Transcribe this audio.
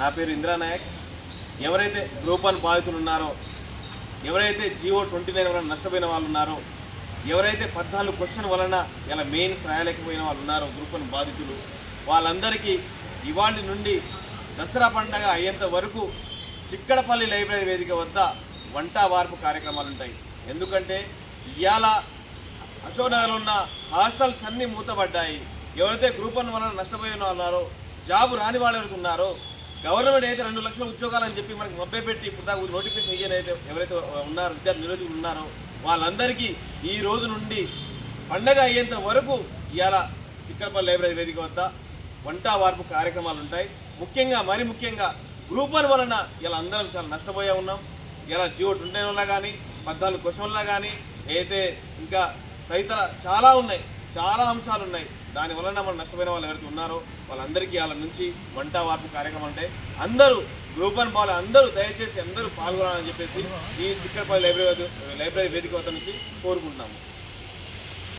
నా పేరు ఇంద్రానాయక్ ఎవరైతే గ్రూపాన్ బాధితులు ఉన్నారో ఎవరైతే జియో ట్వంటీ నైన్ వలన నష్టపోయిన వాళ్ళు ఉన్నారో ఎవరైతే పద్నాలుగు క్వశ్చన్ వలన ఇలా మెయిన్స్ రాయలేకపోయిన వాళ్ళు ఉన్నారో గ్రూపన్ బాధితులు వాళ్ళందరికీ ఇవాళ నుండి దసరా పండగ అయ్యేంత వరకు చిక్కడపల్లి లైబ్రరీ వేదిక వద్ద వంట వార్పు కార్యక్రమాలు ఉంటాయి. ఎందుకంటే ఇవాళ అశోక్నగర్లో ఉన్న హాస్టల్స్ అన్నీ మూతపడ్డాయి. ఎవరైతే గ్రూప్ వలన నష్టపోయిన వాళ్ళు ఉన్నారో జాబు రాని వాళ్ళు ఎవరైతే ఉన్నారో గవర్నమెంట్ అయితే రెండు లక్షల ఉద్యోగాలని చెప్పి మనకి మభ్య పెట్టి ఇప్పుడు నోటిఫికేషన్ ఇయ్యని అయితే ఎవరైతే ఉన్నారో విద్యార్థి నిరోధకులు ఉన్నారో వాళ్ళందరికీ ఈ రోజు నుండి పండగ అయ్యేంత వరకు ఇవాళ చిక్కడపల్లి లైబ్రరీ వేదిక వద్ద వంట వార్పు కార్యక్రమాలు ఉంటాయి. ముఖ్యంగా మరి ముఖ్యంగా గ్రూప్ వన్ వలన ఇలా అందరం చాలా నష్టపోయే ఉన్నాం. ఇలా జియో ట్వంటీ వల్ల కానీ పద్నాలుగు క్వశ్చన్ల కానీ అయితే ఇంకా తదితర చాలా ఉన్నాయి. చాలా అంశాలు ఉన్నాయి దాని వలన మనం నష్టపోయిన వాళ్ళు ఎవరైతే ఉన్నారో వాళ్ళందరికీ వాళ్ళ నుంచి వంట వార్పు కార్యక్రమం అంటే అందరూ గ్రూప్ వన్ బాల్ అందరూ దయచేసి అందరూ పాల్గొనాలని చెప్పేసి ఈ చిక్కడపల్లి లైబ్రరీ లైబ్రరీ వేదిక వద్ద నుంచి కోరుకుంటున్నాము.